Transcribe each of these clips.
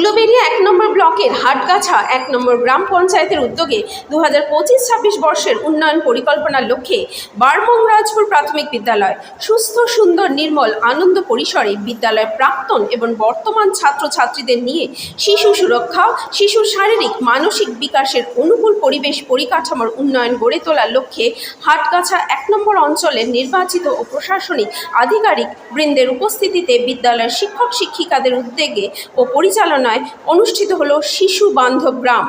উলুবেড়িয়া এক নম্বর ব্লকের হাটগাছা এক নম্বর গ্রাম পঞ্চায়েতের উদ্যোগে দু হাজার পঁচিশ ছাব্বিশ বর্ষের উন্নয়ন পরিকল্পনার লক্ষ্যে বারমংরাজপুর প্রাথমিক বিদ্যালয় সুস্থ, সুন্দর, নির্মল, আনন্দ পরিসরে বিদ্যালয়ের প্রাক্তন এবং বর্তমান ছাত্রছাত্রীদের নিয়ে শিশু সুরক্ষা, শিশুর শারীরিক, মানসিক বিকাশের অনুকূল পরিবেশ পরিকাঠামোর উন্নয়ন গড়ে তোলার লক্ষ্যে হাটগাছা এক নম্বর অঞ্চলের নির্বাচিত ও প্রশাসনিক আধিকারিক বৃন্দের উপস্থিতিতে বিদ্যালয়ের শিক্ষক, শিক্ষিকাদের উদ্যোগে ও পরিচালনায় অনুষ্ঠিত হল শিশু বান্ধব গ্রাম।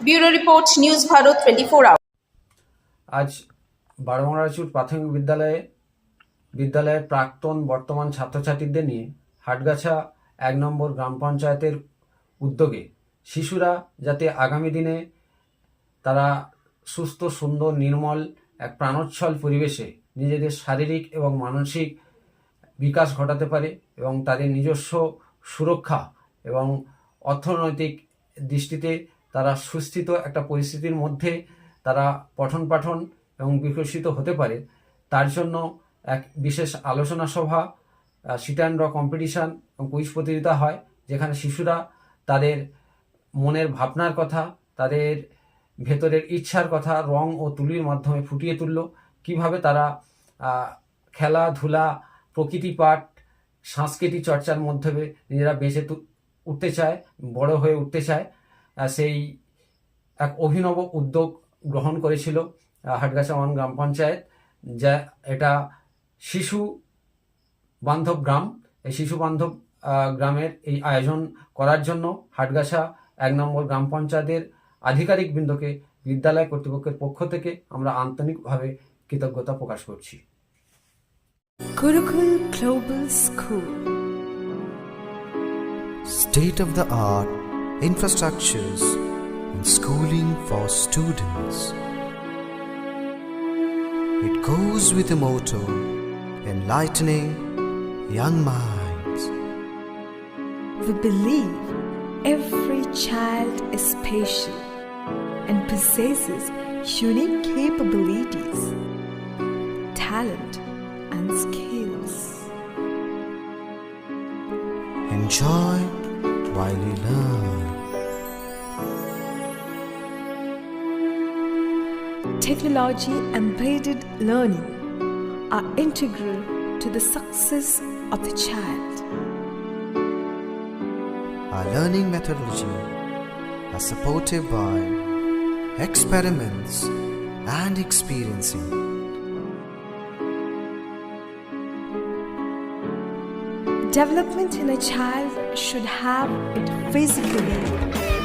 Bureau report, news Bharat twenty four hour আজ বারমরাচুর প্রাথমিক বিদ্যালয়ে, বিদ্যালয়ের প্রাক্তন বর্তমান ছাত্রছাত্রীদের নিয়ে হাটগাছা এক নম্বর গ্রাম পঞ্চায়েতের উদ্যোগে শিশুরা যাতে আগামী দিনে তারা সুস্থ, সুন্দর, নির্মল, এক প্রাণোচ্ছল পরিবেশে নিজেদের শারীরিক এবং মানসিক বিকাশ ঘটাতে পারে এবং তাদের নিজস্ব সুরক্ষা এবং অর্থনৈতিক দৃষ্টিতে তারা সুস্থিত একটা পরিস্থিতির মধ্যে তারা পঠন পাঠন এবং বিকশিত হতে পারে, তার জন্য এক বিশেষ আলোচনা সভা সিট অ্যান্ড র কম্পিটিশান এবং কুইজ প্রতিযোগিতা হয়, যেখানে শিশুরা তাদের মনের ভাবনার কথা, তাদের ভেতরের ইচ্ছার কথা রং ও তুলির মাধ্যমে ফুটিয়ে তুলল। কীভাবে তারা খেলাধুলা, প্রকৃতি পাঠ, সাংস্কৃতিক চর্চার মাধ্যমে নিজেরা বেঁচে উঠতে চায়, বড় হয়ে উঠতে চায়। সেই এক অভিনব উদ্যোগ গ্রহণ করেছিল হাটগাছা ওয়ান গ্রাম পঞ্চায়েত, যা এটা শিশু বান্ধব গ্রাম। এই শিশু বান্ধব গ্রামের এই আয়োজন করার জন্য হাটগাছা এক নম্বর গ্রাম পঞ্চায়েতের আধিকারিক বৃন্দকে বিদ্যালয় কর্তৃপক্ষের পক্ষ থেকে আমরা আন্তরিকভাবে কৃতজ্ঞতা প্রকাশ করছি। Gurukul Global School. State of the art infrastructures and schooling for students. It goes with the motto enlightening young minds. We believe every child is special and possesses unique capabilities, talent, and skills. Enjoy learn. Technology embedded learning are integral to the success of the child. Our learning methodology are supported by experiments and experiencing. Development in a child should have it physically,